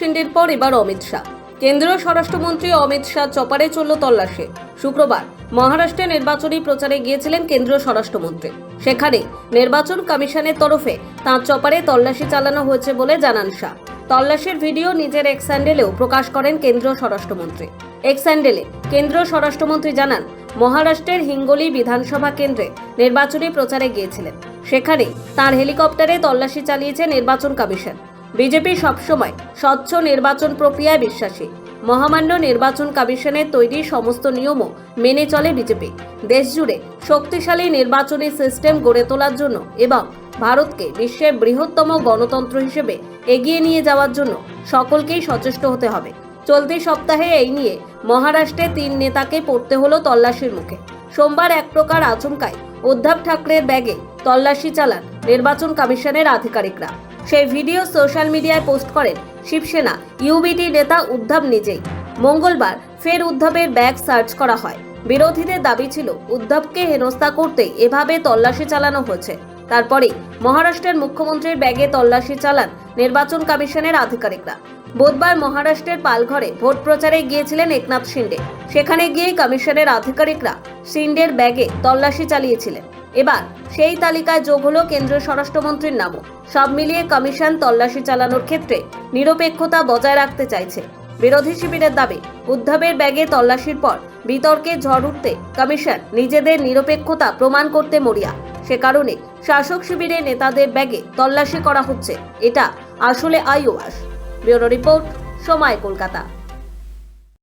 সিন্ডির পর এবার অমিত শাহ। কেন্দ্রীয় স্বরাষ্ট্রমন্ত্রী অমিত শাহ চপারে চলল তল্লাশি। শুক্রবার মহারাষ্ট্রে নির্বাচনী প্রচারে গিয়েছিলেন কেন্দ্রীয় স্বরাষ্ট্রমন্ত্রী। সেখানে নির্বাচন কমিশনের তরফে তাঁর চপারে তল্লাশি চালানো হয়েছে বলে জানান শাহ। তল্লাশির ভিডিও নিজের এক্স স্যান্ডেলেও প্রকাশ করেন কেন্দ্রীয় স্বরাষ্ট্রমন্ত্রী। এক্স স্যান্ডেলে কেন্দ্রীয় স্বরাষ্ট্রমন্ত্রী জানান, মহারাষ্ট্রের হিঙ্গোলি বিধানসভা কেন্দ্রে নির্বাচনী প্রচারে গিয়েছিলেন। সেখানে তার হেলিকপ্টারে তল্লাশি চালিয়েছে নির্বাচন কমিশন। বিজেপি সবসময় স্বচ্ছ নির্বাচন প্রক্রিয়ায় বিশ্বাসী। মহামান্য নির্বাচন কমিশনের তৈরি সমস্ত নিয়মও মেনে চলে বিজেপি। দেশজুড়ে শক্তিশালী নির্বাচনী সিস্টেম গড়ে তোলার জন্য এবং ভারতকে বিশ্বের বৃহত্তম গণতন্ত্র হিসেবে এগিয়ে নিয়ে যাওয়ার জন্য সকলকেই সচেষ্ট হতে হবে। চলতি সপ্তাহে এই নিয়ে মহারাষ্ট্রে তিন নেতাকে পড়তে হলো তল্লাশির মুখে। সোমবার এক প্রকার আচমকায় উদ্ধব ঠাকরের ব্যাগে তল্লাশি চালান নির্বাচন কমিশনের আধিকারিকরা। সেই ভিডিও সোশ্যাল মিডিয়ায় পোস্ট করেন শিবসেনা, ইউবিটি নেতা উদ্ধব নিজেই। মঙ্গলবার ফের উদ্ধবের ব্যাগ সার্চ করা হয়। বিরোধীদের দাবি ছিল, উদ্ধবকে হেনস্থা করতে এভাবে তল্লাশি চালানো হয়েছে তারপরে মহারাষ্ট্রের মুখ্যমন্ত্রীর ব্যাগে তল্লাশি চালান নির্বাচন কমিশনের আধিকারিকরা। বুধবার মহারাষ্ট্রের পালঘরে ভোট প্রচারে গিয়েছিলেন একনাথ শিন্ডে। সেখানে গিয়ে কমিশনের আধিকারিকরা শিন্ডের ব্যাগে তল্লাশি চালিয়েছিলেন। এবার সেই তালিকায় যোগ হলো কেন্দ্রীয় স্বরাষ্ট্রমন্ত্রীর নামও। সব মিলিয়ে কমিশন তল্লাশি চালানোর ক্ষেত্রে নিরপেক্ষতা বজায় রাখতে চাইছে। বিরোধী শিবিরের দাবি, উদ্ধবের ব্যাগে তল্লাশির পর বিতর্কে ঝড় উঠতে কমিশন নিজেদের নিরপেক্ষতা প্রমাণ করতে মরিয়া। সে কারণে শাসক শিবিরে নেতাদের ব্যাগে তল্লাশি করা হচ্ছে। এটা আসলে আইওয়াস ব্যুরো রিপোর্ট, সময় কলকাতা।